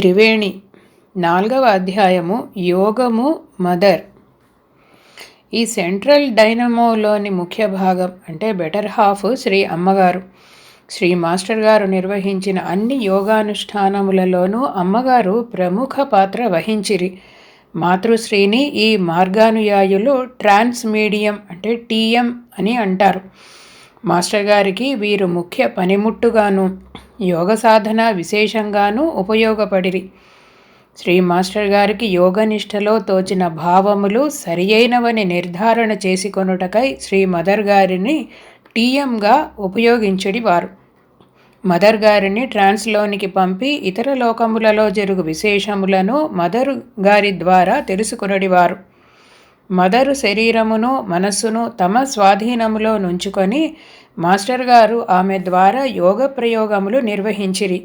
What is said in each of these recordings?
త్రివేణి. నాలుగవ అధ్యాయము. యోగము మదర్. ఈ సెంట్రల్ డైనమోలోని ముఖ్య భాగం అంటే బెటర్ హాఫ్ శ్రీ అమ్మగారు. శ్రీ మాస్టర్ గారు నిర్వహించిన అన్ని యోగానుష్ఠానములలోనూ అమ్మగారు ప్రముఖ పాత్ర వహించిరి. మాతృశ్రీని ఈ మార్గానుయాయులు ట్రాన్స్ మీడియం అంటే టీఎం అని అంటారు. మాస్టర్ గారికి వీరు ముఖ్య పనిముట్టుగాను. యోగ సాధన విశేషంగానూ ఉపయోగపడిరి. శ్రీ మాస్టర్ గారికి యోగనిష్టలో తోచిన భావములు సరియైనవని నిర్ధారణ చేసుకొనుటకై శ్రీ మదర్ గారిని టీఎంగా ఉపయోగించడి వారు. మదర్ గారిని ట్రాన్స్లోనికి పంపి ఇతర లోకములలో జరుగు విశేషములను మదర్ గారి ద్వారా తెలుసుకునడివారు మదరు శరీరమును మనస్సును తమ స్వాధీనములో నుంచుకొని మాస్టర్ గారు ఆమె ద్వారా యోగ ప్రయోగములు నిర్వహించిరి.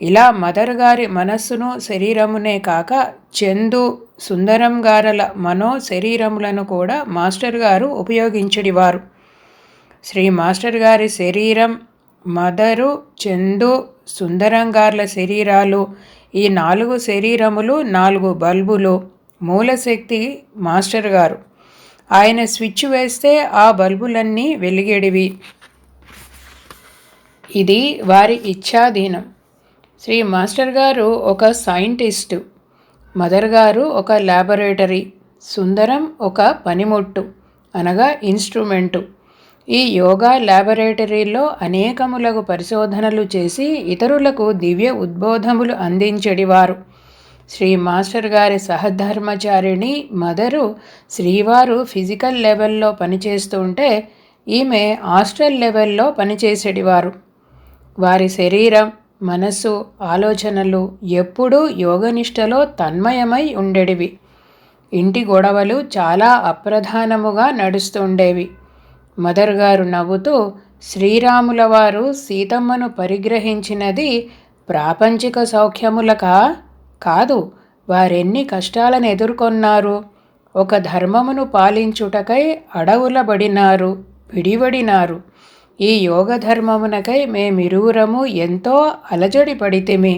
ఇలా మదర్ గారి మనస్సును శరీరమునే కాక చందు సుందరం గారల మనో శరీరములను కూడా మాస్టర్ గారు ఉపయోగించడివారు శ్రీ మాస్టర్ గారి శరీరం మదరు చందు సుందరం గార్ల శరీరాలు ఈ నాలుగు శరీరములు నాలుగు బల్బులు మూలశక్తి మాస్టర్ గారు. ఆయన స్విచ్ వేస్తే ఆ బల్బులన్నీ వెలిగేడివి. ఇది వారి ఇచ్ఛాధీనం. శ్రీ మాస్టర్ గారు ఒక సైంటిస్టు మదర్ గారు ఒక ల్యాబొరేటరీ సుందరం ఒక పనిముట్టు అనగా ఇన్స్ట్రుమెంటు. ఈ యోగా ల్యాబొరేటరీలో అనేకములకు పరిశోధనలు చేసి ఇతరులకు దివ్య ఉద్బోధములు అందించడివారు. శ్రీ మాస్టర్ గారి సహధర్మచారిణి మదరు శ్రీవారు ఫిజికల్ లెవెల్లో పనిచేస్తుంటే ఈమె హాస్టల్ లెవెల్లో పనిచేసేటివారు. వారి శరీరం మనస్సు ఆలోచనలు ఎప్పుడూ యోగనిష్టలో తన్మయమై ఉండేటివి. ఇంటి గొడవలు చాలా అప్రధానముగా నడుస్తుండేవి మదర్ గారు నవ్వుతూ శ్రీరాముల వారు సీతమ్మను పరిగ్రహించినది ప్రాపంచిక సౌఖ్యములకా? కాదు వారెన్ని కష్టాలను ఎదుర్కొన్నారు. ఒక ధర్మమును పాలించుటకై అడవులబడినారు విడివడినారు ఈ యోగ ధర్మమునకై మేమిరువురము ఎంతో అలజడి పడితిమి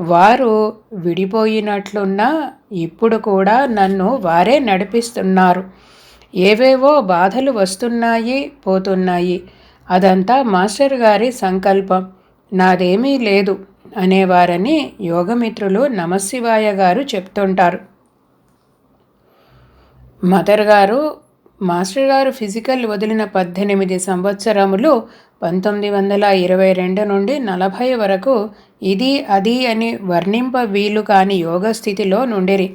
వారు విడిపోయినట్లున్నా ఇప్పుడు కూడా నన్ను వారే నడిపిస్తున్నారు. ఏవేవో బాధలు వస్తున్నాయి పోతున్నాయి. అదంతా మాస్టర్ గారి సంకల్పం. నాదేమీ లేదు. అనేవారని యోగమిత్రులు నమశివాయ గారు చెప్తుంటారు. మదర్ గారు మాస్టర్ గారు ఫిజికల్ వదిలిన పద్దెనిమిది సంవత్సరములు పంతొమ్మిది వందల ఇరవై రెండు నుండి నలభై వరకు ఇది అది అని వర్ణింప వీలు కాని యోగ స్థితిలో నుండిరి.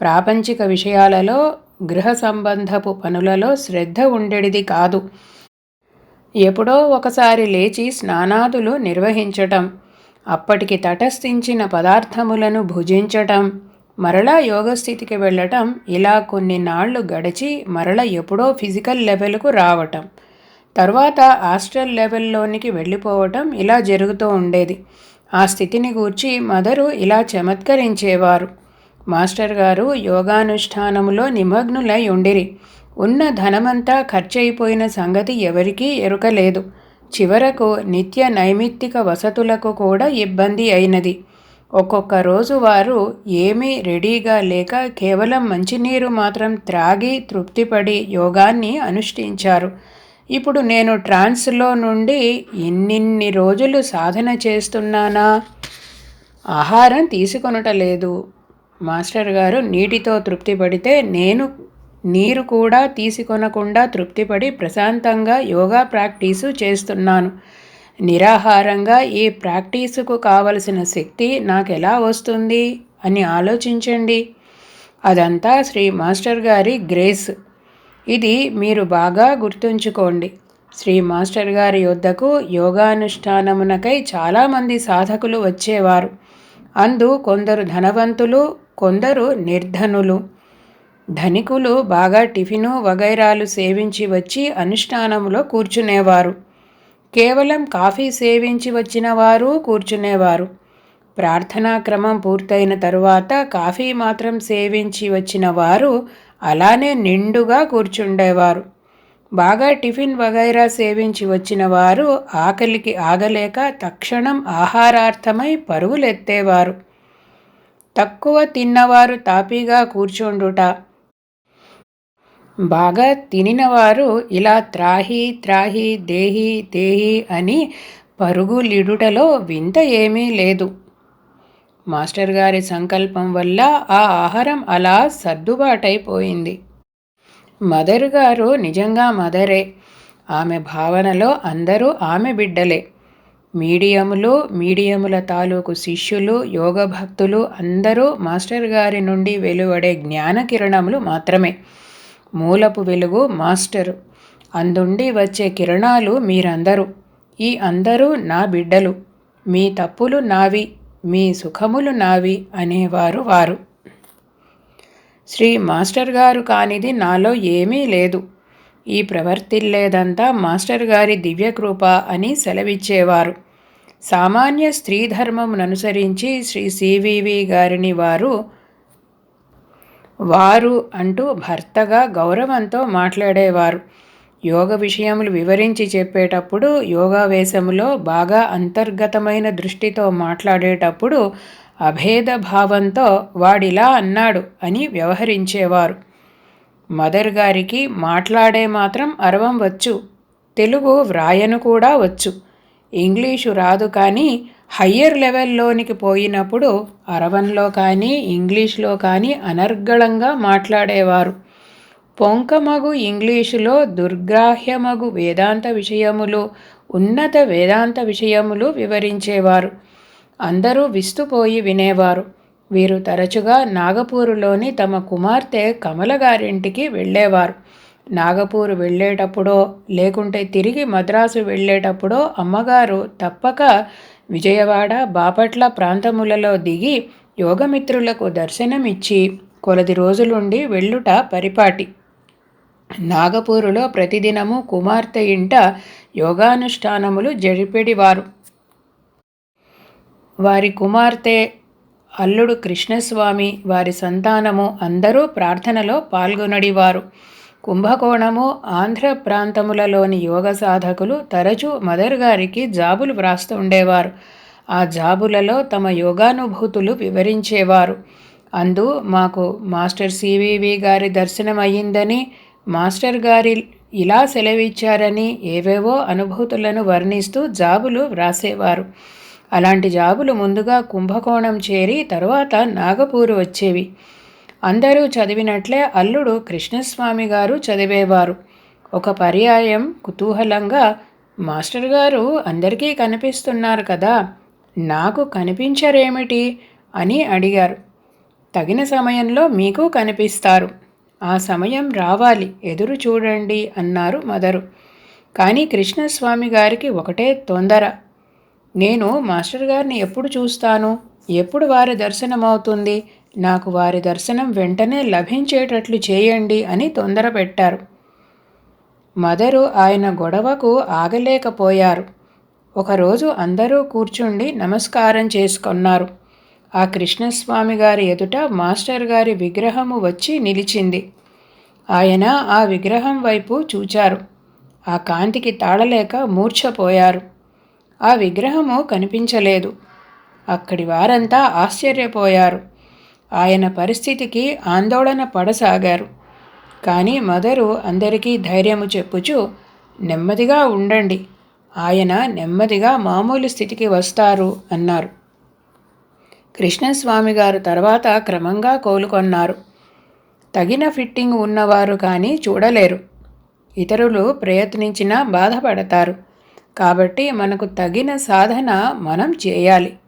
ప్రాపంచిక విషయాలలో గృహ సంబంధపు పనులలో శ్రద్ధ ఉండేది కాదు. ఎప్పుడో ఒకసారి లేచి స్నానాదులు నిర్వహించటం అప్పటికి తటస్థించిన పదార్థములను భుజించటం మరలా యోగస్థితికి వెళ్ళటం ఇలా కొన్ని నాళ్ళు గడిచి మరల ఎప్పుడో ఫిజికల్ లెవెల్కు రావటం తర్వాత హాస్టల్ లెవెల్లోనికి వెళ్ళిపోవటం ఇలా జరుగుతూ ఉండేది. ఆ స్థితిని గూర్చి మదరు ఇలా చమత్కరించేవారు. మాస్టర్ గారు యోగానుష్ఠానములో నిమగ్నులై ఉండిరి. ఉన్న ధనమంతా ఖర్చయిపోయిన సంగతి ఎవరికీ ఎరుకలేదు. చివరకు నిత్య నైమిత్తిక వసతులకు కూడా ఇబ్బంది అయినది. ఒక్కొక్క రోజు వారు ఏమీ రెడీగా లేక కేవలం మంచినీరు మాత్రం త్రాగి తృప్తిపడి యోగాన్ని అనుష్ఠించారు. ఇప్పుడు నేను ట్రాన్స్లో నుండి ఇన్నిన్ని రోజులు సాధన చేస్తున్నానా? ఆహారం తీసుకొనటలేదు మాస్టర్ గారు నీటితో తృప్తి పడితే నేను నీరు కూడా తీసుకొనకుండా తృప్తిపడి ప్రశాంతంగా యోగా ప్రాక్టీసు చేస్తున్నాను. నిరాహారంగా ఈ ప్రాక్టీసుకు కావలసిన శక్తి నాకు ఎలా వస్తుంది? అని ఆలోచించండి. అదంతా శ్రీ మాస్టర్ గారి గ్రేస్. ఇది మీరు బాగా గుర్తుంచుకోండి. శ్రీ మాస్టర్ గారి యొద్దకు యోగానుష్ఠానమునకై చాలామంది సాధకులు వచ్చేవారు. అందు కొందరు ధనవంతులు కొందరు నిర్ధనులు. ధనికులు బాగా టిఫిను వగైరాలు సేవించి వచ్చి అనుష్ఠానంలో కూర్చునేవారు. కేవలం కాఫీ సేవించి వచ్చిన వారు కూర్చునేవారు. ప్రార్థనా క్రమం పూర్తయిన తరువాత కాఫీ మాత్రం సేవించి వచ్చిన వారు అలానే నిండుగా కూర్చుండేవారు. బాగా టిఫిన్ వగైరా సేవించి వచ్చిన వారు ఆకలికి ఆగలేక తక్షణం ఆహారార్థమై పరుగులెత్తేవారు తక్కువ తిన్నవారు తాపీగా కూర్చుండుట బాగా తినినవారు ఇలా త్రాహి త్రాహి దేహి దేహి అని పరుగులిడుటలో వింత ఏమీ లేదు. మాస్టర్ గారి సంకల్పం వల్ల ఆ ఆహారం అలా సర్దుబాటైపోయింది. మదర్ గారు నిజంగా మదరే. ఆమె భావనలో అందరూ ఆమె బిడ్డలే. మీడియములు మీడియముల తాలూకు శిష్యులు యోగ భక్తులు అందరూ మాస్టర్ గారి నుండి వెలువడే జ్ఞానకిరణములు మాత్రమే. మూలపు వెలుగు మాస్టరు. అందుండి వచ్చే కిరణాలు మీరందరూ. ఈ అందరూ నా బిడ్డలు. మీ తప్పులు నావి మీ సుఖములు నావి అనేవారు వారు. శ్రీ మాస్టర్ గారు కానిది నాలో ఏమీ లేదు. ఈ ప్రవర్తిల్లేదంతా మాస్టర్ గారి దివ్యకృప అని సెలవిచ్చేవారు. సామాన్య స్త్రీ ధర్మముననుసరించి శ్రీ సివివి గారిని వారు వారు అంటూ భర్తగా గౌరవంతో మాట్లాడేవారు. యోగ విషయములు వివరించి చెప్పేటప్పుడు యోగావేశములో బాగా అంతర్గతమైన దృష్టితో మాట్లాడేటప్పుడు అభేద భావంతో వాడిలా అన్నాడు అని వ్యవహరించేవారు. మదర్ గారికి మాట్లాడే మాత్రం అరవం వచ్చు తెలుగు వ్రాయను కూడా వచ్చు. ఇంగ్లీషు రాదు కానీ హయ్యర్ లెవెల్లోనికి పోయినప్పుడు అరవన్లో కానీ ఇంగ్లీష్లో కానీ అనర్గళంగా మాట్లాడేవారు. పొంకమగు ఇంగ్లీషులో దుర్గ్రాహ్యమగు వేదాంత విషయములు ఉన్నత వేదాంత విషయములు వివరించేవారు. అందరూ విస్తుపోయి వినేవారు. వీరు తరచుగా నాగపూరులోని తమ కుమార్తె కమల గారింటికి వెళ్ళేవారు. నాగపూర్ వెళ్ళేటప్పుడో లేకుంటే తిరిగి మద్రాసు వెళ్ళేటప్పుడో అమ్మగారు తప్పక విజయవాడ బాపట్ల ప్రాంతములలో దిగి యోగమిత్రులకు దర్శనమిచ్చి కొలది రోజులుండి వెళ్ళుట పరిపాటి. నాగపూరులో ప్రతిదినము కుమార్తె ఇంట యోగానుష్ఠానములు జరిపెడివారు. వారి కుమార్తె అల్లుడు కృష్ణస్వామి వారి సంతానము అందరూ ప్రార్థనలో పాల్గొనడివారు. కుంభకోణము ఆంధ్ర ప్రాంతములలోని యోగ సాధకులు తరచూ మదర్ గారికి జాబులు వ్రాస్తూ ఉండేవారు. ఆ జాబులలో తమ యోగానుభూతులు వివరించేవారు. అందు మాకు మాస్టర్ సివివి గారి దర్శనం అయ్యిందని మాస్టర్ గారి ఇలా సెలవిచ్చారని ఏవేవో అనుభూతులను వర్ణిస్తూ జాబులు వ్రాసేవారు. అలాంటి జాబులు ముందుగా కుంభకోణం చేరి తరువాత నాగపూరు వచ్చేవి. అందరూ చదివినట్లే అల్లుడు కృష్ణస్వామి గారు చదివేవారు. ఒక పర్యాయం కుతూహలంగా మాస్టర్ గారు అందరికీ కనిపిస్తున్నారు కదా నాకు కనిపించరేమిటి? అని అడిగారు. తగిన సమయంలో మీకు కనిపిస్తారు. ఆ సమయం రావాలి ఎదురు చూడండి అన్నారు మదరు. కానీ కృష్ణస్వామి గారికి ఒకటే తొందర. నేను మాస్టర్ గారిని ఎప్పుడు చూస్తాను? ఎప్పుడు వారి దర్శనం అవుతుంది నాకు వారి దర్శనం వెంటనే లభించేటట్లు చేయండి అని తొందర పెట్టారు మదరు ఆయన గొడవకు ఆగలేకపోయారు. ఒకరోజు అందరూ కూర్చుండి నమస్కారం చేసుకున్నారు. ఆ కృష్ణస్వామి గారి ఎదుట మాస్టర్ గారి విగ్రహము వచ్చి నిలిచింది. ఆయన ఆ విగ్రహం వైపు చూచారు. ఆ కాంతికి తాళలేక మూర్ఛపోయారు. ఆ విగ్రహము కనిపించలేదు. అక్కడి వారంతా ఆశ్చర్యపోయారు. ఆయన పరిస్థితికి ఆందోళన పడసాగారు. కానీ మదరు అందరికీ ధైర్యము చెప్పుచూ నెమ్మదిగా ఉండండి ఆయన నెమ్మదిగా మామూలు స్థితికి వస్తారు అన్నారు. కృష్ణస్వామి గారు తర్వాత క్రమంగా కోలుకొన్నారు. తగిన ఫిట్టింగ్ ఉన్నవారు కానీ చూడలేరు. ఇతరులు ప్రయత్నించినా బాధపడతారు. కాబట్టి మనకు తగిన సాధన మనం చేయాలి.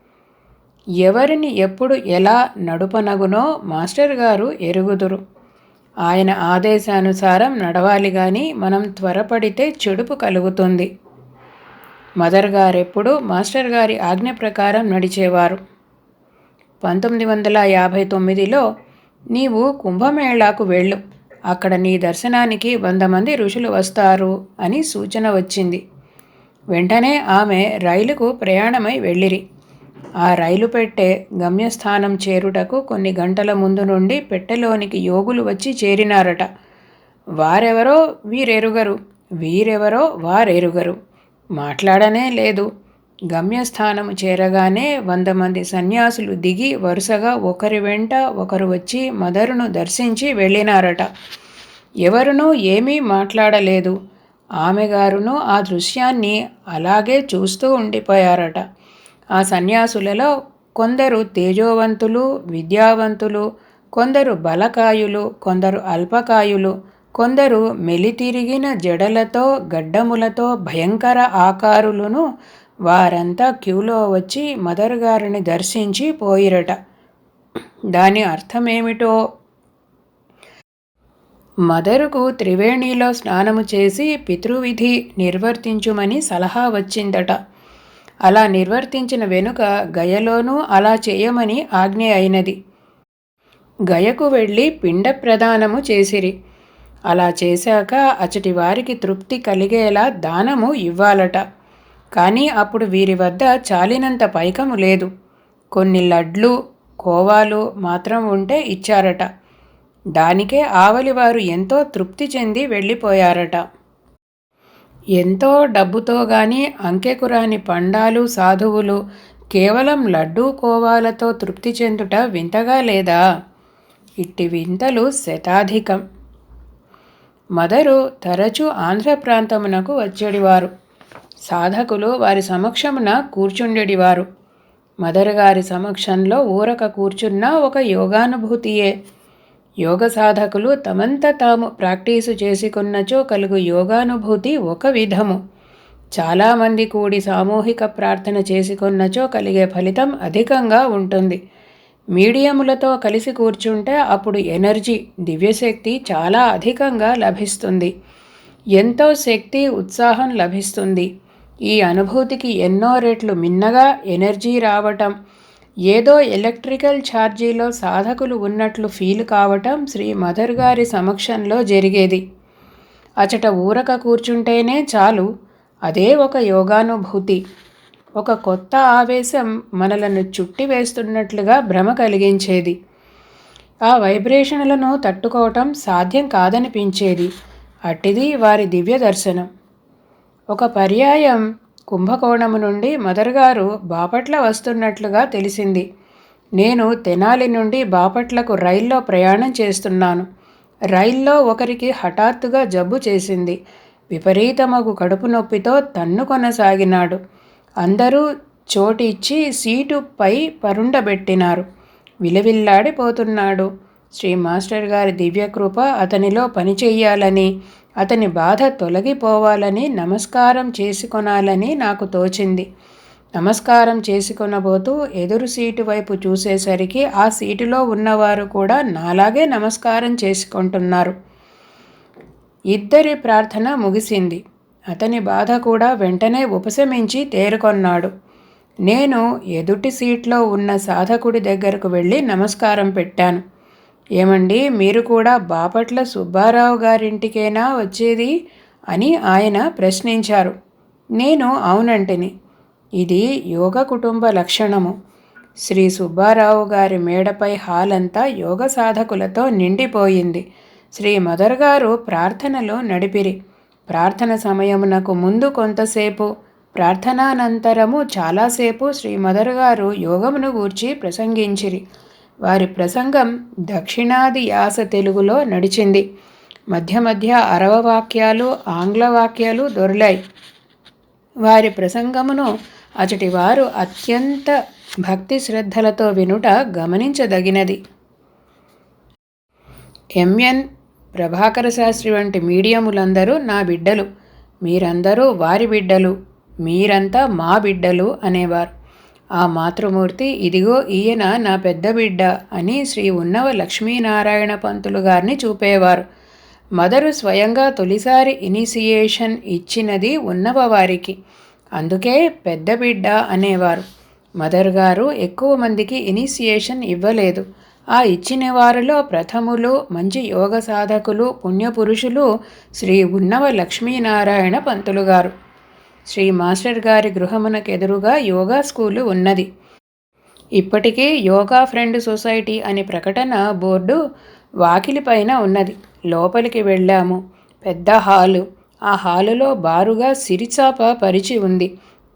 ఎవరిని ఎప్పుడు ఎలా నడుపనగునో మాస్టర్ గారు ఎరుగుదురు. ఆయన ఆదేశానుసారం నడవాలి కానీ మనం త్వరపడితే చెడుపు కలుగుతుంది. మదర్ గారెప్పుడు మాస్టర్ గారి ఆజ్ఞ ప్రకారం నడిచేవారు. పంతొమ్మిది వందల యాభై తొమ్మిదిలో నీవు కుంభమేళాకు వెళ్ళు. అక్కడ నీ దర్శనానికి వంద మంది ఋషులు వస్తారు అని సూచన వచ్చింది. వెంటనే ఆమె రైలుకు ప్రయాణమై వెళ్ళిరి. ఆ రైలు పెట్టె గమ్యస్థానం చేరుటకు కొన్ని గంటల ముందు నుండి పెట్టెలోనికి యోగులు వచ్చి చేరినారట. వారెవరో వీరెరుగరు వీరెవరో వారెరుగరు. మాట్లాడనే లేదు. గమ్యస్థానము చేరగానే వంద మంది సన్యాసులు దిగి వరుసగా ఒకరి వెంట ఒకరు వచ్చి మదరును దర్శించి వెళ్ళినారట. ఎవరునూ ఏమీ మాట్లాడలేదు. ఆమె గారును ఆ దృశ్యాన్ని అలాగే చూస్తూ ఉండిపోయారట. ఆ సన్యాసులలో కొందరు తేజోవంతులు విద్యావంతులు కొందరు బలకాయులు కొందరు అల్పకాయులు కొందరు మెలితిరిగిన జడలతో గడ్డములతో భయంకర ఆకారులను వారంతా క్యూలో వచ్చి మదర్ గారిని దర్శించి పోయిరట. దాని అర్థమేమిటో? మదరుకు త్రివేణిలో స్నానము చేసి పితృవిధి నిర్వర్తించుమని సలహా వచ్చిందట. అలా నిర్వర్తించిన వెనుక గయలోనూ అలా చేయమని ఆజ్ఞ అయినది. గయకు వెళ్ళి పిండ ప్రదానము చేసిరి. అలా చేశాక అచటి వారికి తృప్తి కలిగేలా దానము ఇవ్వాలట. కానీ అప్పుడు వీరి వద్ద చాలినంత పైకము లేదు. కొన్ని లడ్లు కోవాలు మాత్రం ఉంటే ఇచ్చారట. దానికే ఆవలివారు ఎంతో తృప్తి చెంది వెళ్ళిపోయారట. ఎంతో డబ్బుతో గాని అంకెకురాని పండాలు సాధువులు కేవలం లడ్డూ కోవాలతో తృప్తి చెందుట వింతగా లేదా? ఇట్టి వింతలు శతాధికం. మదరు తరచూ ఆంధ్ర ప్రాంతమునకు వచ్చేడివారు. సాధకులు వారి సమక్షమున కూర్చుండెడివారు. మదరు గారి సమక్షంలో ఊరక కూర్చున్న ఒక యోగానుభూతియే. యోగ సాధకులు తమంత తాము ప్రాక్టీసు చేసుకున్నచో కలుగు యోగానుభూతి ఒక విధము. చాలామంది కూడి సామూహిక ప్రార్థన చేసుకున్నచో కలిగే ఫలితం అధికంగా ఉంటుంది. మీడియములతో కలిసి కూర్చుంటే అప్పుడు ఎనర్జీ దివ్యశక్తి చాలా అధికంగా లభిస్తుంది. ఎంతో శక్తి ఉత్సాహం లభిస్తుంది. ఈ అనుభూతికి ఎన్నో రెట్లు మిన్నగా ఎనర్జీ రావటం ఏదో ఎలక్ట్రికల్ ఛార్జీలో సాధకులు ఉన్నట్లు ఫీల్ కావటం శ్రీ మదర్ గారి సమక్షంలో జరిగేది. అచట ఊరక కూర్చుంటేనే చాలు అదే ఒక యోగానుభూతి. ఒక కొత్త ఆవేశం మనలను చుట్టి వేస్తున్నట్లుగా భ్రమ కలిగించేది. ఆ వైబ్రేషన్లను తట్టుకోవటం సాధ్యం కాదనిపించేది. అట్టిది వారి దివ్య దర్శనం ఒక పర్యాయం కుంభకోణము నుండి మదర్గారు బాపట్ల వస్తున్నట్లుగా తెలిసింది. నేను తెనాలి నుండి బాపట్లకు రైల్లో ప్రయాణం చేస్తున్నాను. రైల్లో ఒకరికి హఠాత్తుగా జబ్బు చేసింది. విపరీతమగు కడుపు నొప్పితో తన్ను కొనసాగినాడు. అందరూ చోటిచ్చి సీటుపై పరుండబెట్టినారు. విలవిల్లాడిపోతున్నాడు. శ్రీ మాస్టర్ గారి దివ్యకృప అతనిలో పనిచేయాలని అతని బాధ తొలగిపోవాలని నమస్కారం చేసుకొనాలని నాకు తోచింది. నమస్కారం చేసుకొనబోతూ ఎదురు సీటు వైపు చూసేసరికి ఆ సీటులో ఉన్నవారు కూడా నాలాగే నమస్కారం చేసుకుంటున్నారు. ఇద్దరి ప్రార్థన ముగిసింది. అతని బాధ కూడా వెంటనే ఉపశమించి తేరుకొన్నాడు. నేను ఎదుటి సీట్లో ఉన్న సాధకుడి దగ్గరకు వెళ్ళి నమస్కారం పెట్టాను. ఏమండి మీరు కూడా బాపట్ల సుబ్బారావు గారింటికేనా వచ్చేది? అని ఆయన ప్రశ్నించారు. నేను అవునంటిని. ఇది యోగ కుటుంబ లక్షణము. శ్రీ సుబ్బారావు గారి మేడపై హాలంతా యోగ సాధకులతో నిండిపోయింది. శ్రీ మదర్ గారు ప్రార్థనలో నడిపిరి. ప్రార్థన సమయమునకు ముందు కొంతసేపు ప్రార్థనానంతరము చాలాసేపు శ్రీ మదర్ గారు యోగమును గూర్చి ప్రసంగించిరి. వారి ప్రసంగం దక్షిణాది యాస తెలుగులో నడిచింది. మధ్య మధ్య అరవ వాక్యాలు ఆంగ్ల వాక్యాలు దొరిలాయి. వారి ప్రసంగమును అచటి వారు అత్యంత భక్తి శ్రద్ధలతో వినుట గమనించదగినది. ఎంఎన్ ప్రభాకర శాస్త్రి వంటి మీడియములందరూ నా బిడ్డలు. మీరందరూ వారి బిడ్డలు. మీరంతా మా బిడ్డలు అనేవారు. ఆ మాతృమూర్తి ఇదిగో ఈయన నా పెద్ద బిడ్డ అని శ్రీ ఉన్నవ లక్ష్మీనారాయణ పంతులు గారిని చూపేవారు. మదరు స్వయంగా తొలిసారి ఇనిషియేషన్ ఇచ్చినది ఉన్నవ వారికి. అందుకే పెద్ద బిడ్డ అనేవారు. మదర్ గారు ఎక్కువ మందికి ఇనిషియేషన్ ఇవ్వలేదు. ఆ ఇచ్చిన వారిలో ప్రథములు మంచి యోగ సాధకులు పుణ్యపురుషులు శ్రీ ఉన్నవ లక్ష్మీనారాయణ పంతులు గారు. శ్రీ మాస్టర్ గారి గృహమునకెదురుగా యోగా స్కూలు ఉన్నది. ఇప్పటికీ యోగా ఫ్రెండ్ సొసైటీ అనే ప్రకటన బోర్డు వాకిలిపైన ఉన్నది. లోపలికి వెళ్ళాము. పెద్ద హాలు. ఆ హాలులో బారుగా సిరిచాప పరిచి ఉంది.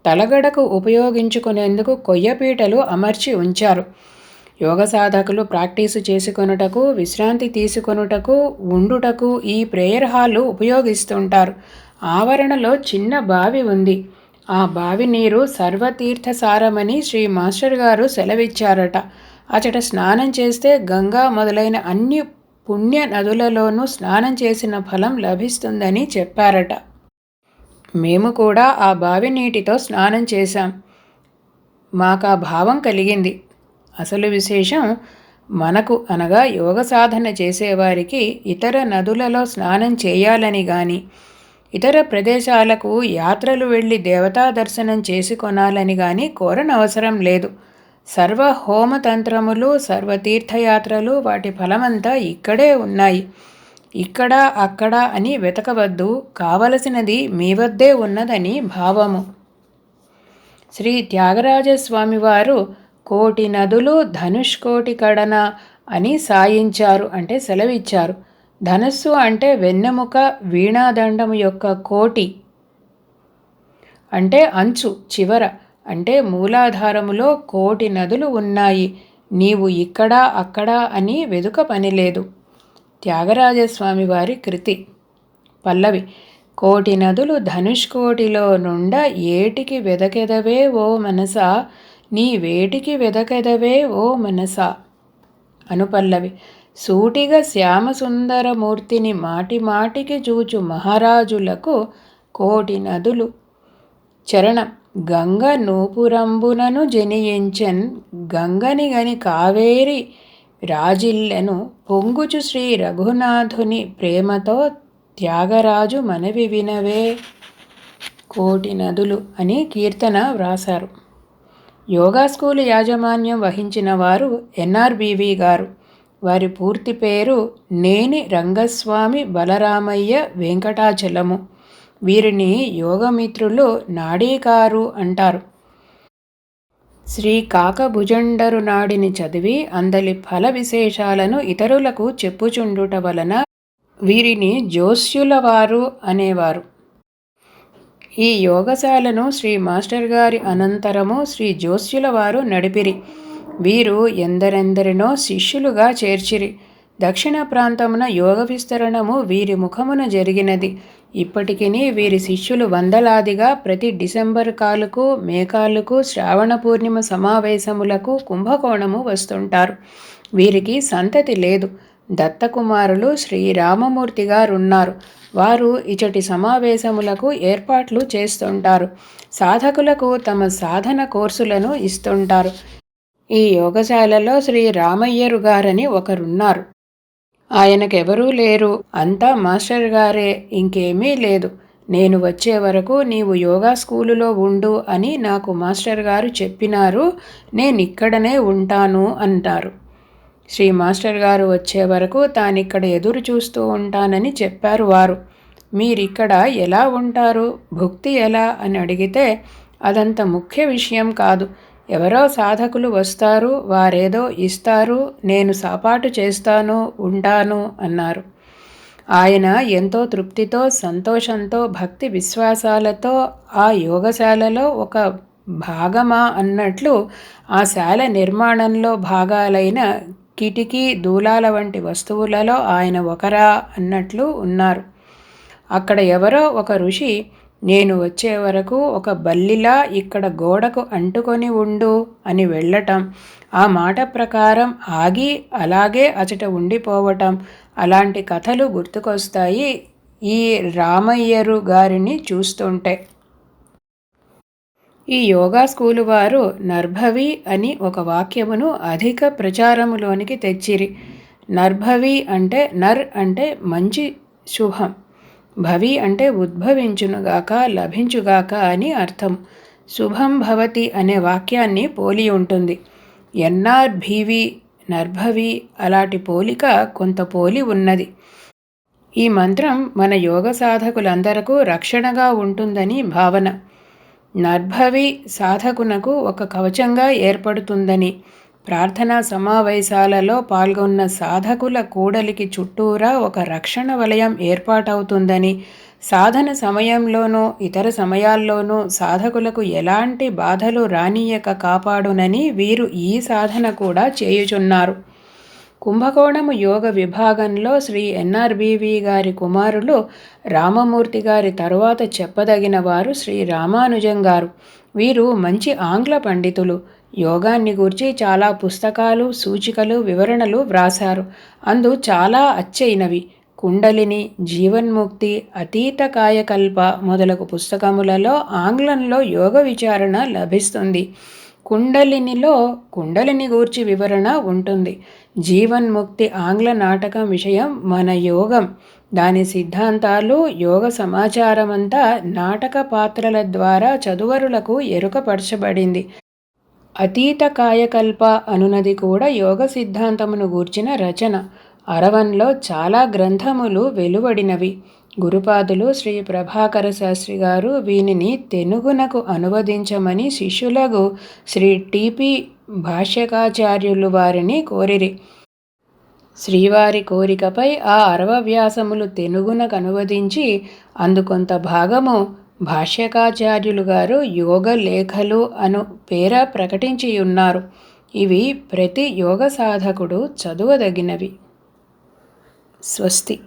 తలగడకు ఉపయోగించుకునేందుకు కొయ్యపీటలు అమర్చి ఉంచారు. యోగ సాధకులు ప్రాక్టీసు చేసుకొనుటకు విశ్రాంతి తీసుకొనుటకు ఉండుటకు ఈ ప్రేయర్ హాలు ఉపయోగిస్తుంటారు. ఆవరణలో చిన్న బావి ఉంది. ఆ బావి నీరు సర్వతీర్థసారమని శ్రీ మాస్టర్ గారు సెలవిచ్చారట. అచట స్నానం చేస్తే గంగా మొదలైన అన్ని పుణ్య నదులలోనూ స్నానం చేసిన ఫలం లభిస్తుందని చెప్పారట. మేము కూడా ఆ బావి నీటితో స్నానం చేశాం. మాకు ఆ భావం కలిగింది. అసలు విశేషం మనకు అనగా యోగ సాధన చేసేవారికి ఇతర నదులలో స్నానం చేయాలని కానీ ఇతర ప్రదేశాలకు యాత్రలు వెళ్ళి దేవతా దర్శనం చేసుకొనాలని కానీ కోరనవసరం లేదు. సర్వ హోమతంత్రములు సర్వతీర్థయాత్రలు వాటి ఫలమంతా ఇక్కడే ఉన్నాయి. ఇక్కడ అక్కడ అని వెతకవద్దు. కావలసినది మీ వద్దే ఉన్నదని భావము. శ్రీ త్యాగరాజస్వామివారు కోటి నదులు ధనుష్కోటి కడన అని సాయించారు అంటే సెలవిచ్చారు. ధనస్సు అంటే వెన్నెముక వీణాదండము యొక్క కోటి. అంటే అంచు చివర. అంటే మూలాధారములో కోటి నదులు ఉన్నాయి. నీవు ఇక్కడ అక్కడ అని వెదుక పనిలేదు. త్యాగరాజస్వామి వారి కృతి. పల్లవి. కోటి నదులు ధనుష్కోటిలో నుండ ఏటికి వెదకెదవే ఓ మనసా? నీ వేటికి వెదకెదవే ఓ మనసా? అనుపల్లవి. సూటిగా శ్యామసుందరమూర్తిని మాటి మాటికి చూచు మహారాజులకు కోటి నదులు. చరణం గంగ నూపురంబునను జనియించన్ గంగని గని కావేరి రాజిల్లెను పొంగుచు శ్రీ రఘునాథుని ప్రేమతో త్యాగరాజు మనవి వినవే. కోటి నదులు అని కీర్తన వ్రాశారు. యోగా స్కూల్ యాజమాన్యం వహించిన వారు ఎన్ఆర్బీవి గారు. వారి పూర్తి పేరు నేని రంగస్వామి బలరామయ్య వెంకటాచలము. వీరిని యోగమిత్రులు నాడీకారు అంటారు. శ్రీ కాకభుజండరు నాడిని చదివి అందలి ఫల విశేషాలను ఇతరులకు చెప్పుచుండుట వలన వీరిని జోస్యులవారు అనేవారు. ఈ యోగశాలను శ్రీ మాస్టర్ గారి అనంతరము శ్రీ జోస్యుల వారు నడిపిరి. వీరు ఎందరెందరినో శిష్యులుగా చేర్చిరి. దక్షిణ ప్రాంతమున యోగ విస్తరణము వీరి ముఖమున జరిగినది. ఇప్పటికీ వీరి శిష్యులు వందలాదిగా ప్రతి డిసెంబర్ కాలుకు మేకాలకు శ్రావణ పూర్ణిమ సమావేశములకు కుంభకోణము వస్తుంటారు. వీరికి సంతతి లేదు. దత్తకుమారులు శ్రీరామమూర్తి గారున్నారు వారు ఇచటి సమావేశములకు ఏర్పాట్లు చేస్తుంటారు. సాధకులకు తమ సాధన కోర్సులను ఇస్తుంటారు. ఈ యోగశాలలో శ్రీ రామయ్యరు గారని ఒకరున్నారు. ఆయనకెవరూ లేరు. అంతా మాస్టర్ గారే. ఇంకేమీ లేదు. నేను వచ్చే వరకు నీవు యోగా స్కూలులో ఉండు అని నాకు మాస్టర్ గారు చెప్పినారు. నేను ఇక్కడనే ఉంటాను అంటారు. శ్రీ మాస్టర్ గారు వచ్చే వరకు తానిక్కడ ఎదురు చూస్తూ ఉంటానని చెప్పారు వారు. మీరిక్కడ ఎలా ఉంటారు? భుక్తి ఎలా? అని అడిగితే అదంత ముఖ్య విషయం కాదు. ఎవరో సాధకులు వస్తారు వారేదో ఇస్తారు నేను సాపాటు చేస్తాను ఉంటాను అన్నారు. ఆయన ఎంతో తృప్తితో సంతోషంతో భక్తి విశ్వాసాలతో ఆ యోగశాలలో ఒక భాగమా అన్నట్లు ఆ శాల నిర్మాణంలో భాగాలైన కిటికీ దూలాల వంటి వస్తువులలో ఆయన ఒకరా అన్నట్లు ఉన్నారు. అక్కడ ఎవరో ఒక ఋషి నేను వచ్చే వరకు ఒక బల్లిలా ఇక్కడ గోడకు అంటుకొని ఉండు అని వెళ్ళటం. ఆ మాట ప్రకారం ఆగి అలాగే అచట ఉండిపోవటం. అలాంటి కథలు గుర్తుకొస్తాయి ఈ రామయ్యరు గారిని చూస్తుంటే. ఈ యోగా స్కూలు వారు నర్భవి అని ఒక వాక్యమును అధిక ప్రచారములోనికి తెచ్చిరి. నర్భవి అంటే నర్ అంటే మంచి శుభం. భవి అంటే ఉద్భవించునుగాక లభించుగాక అని అర్థం. శుభం భవతి అనే వాక్యాన్ని పోలి ఉంటుంది. ఎన్ఆర్ భీవి నర్భవి అలాంటి పోలిక కొంత పోలి ఉన్నది. ఈ మంత్రం మన యోగ సాధకులందరకు రక్షణగా ఉంటుందని భావన. నర్భవి సాధకునకు ఒక కవచంగా ఏర్పడుతుందని. ప్రార్థనా సమావేశాలలో పాల్గొన్న సాధకుల కూడలికి చుట్టూరా ఒక రక్షణ వలయం ఏర్పాటవుతుందని సాధన సమయంలోనూ ఇతర సమయాల్లోనూ సాధకులకు ఎలాంటి బాధలు రానియక కాపాడునని వీరు ఈ సాధన కూడా చేయుచున్నారు. కుంభకోణము యోగ విభాగంలో శ్రీ ఎన్ఆర్బివి గారి కుమారులు రామమూర్తి గారి తరువాత చెప్పదగిన వారు శ్రీ రామానుజం గారు. వీరు మంచి ఆంగ్ల పండితులు. యోగాన్ని గురించి చాలా పుస్తకాలు సూచికలు వివరణలు వ్రాశారు. అందు చాలా అచ్చైనవి కుండలిని జీవన్ముక్తి అతీత కాయకల్ప మొదలగు పుస్తకములలో ఆంగ్లంలో యోగ విచారణ లభిస్తుంది. కుండలినిలో కుండలిని గూర్చి వివరణ ఉంటుంది. జీవన్ముక్తి ఆంగ్ల నాటకం విషయం మన యోగం. దాని సిద్ధాంతాలు యోగ సమాచారం అంతా నాటక పాత్రల ద్వారా చదువరులకు ఎరుకపరచబడింది. అతీత కాయకల్ప అనునది కూడా యోగ సిద్ధాంతమును గూర్చిన రచన. అరవన్లో చాలా గ్రంథములు వెలువడినవి. గురుపాదులు శ్రీ ప్రభాకర శాస్త్రి గారు వీనిని తెనుగునకు అనువదించమని శిష్యులకు శ్రీ టిపి భాష్యకాచార్యులు వారిని కోరిరి. శ్రీవారి కోరికపై ఆ అరవ వ్యాసములు తెనుగునకు అనువదించి అందుకొంత భాగము భాష్యకాచార్యులు గారు యోగ లేఖలు అను పేర ప్రకటించి ఉన్నారు ఇవి ప్రతి యోగ సాధకుడు చదువదగినవి. స్వస్తి.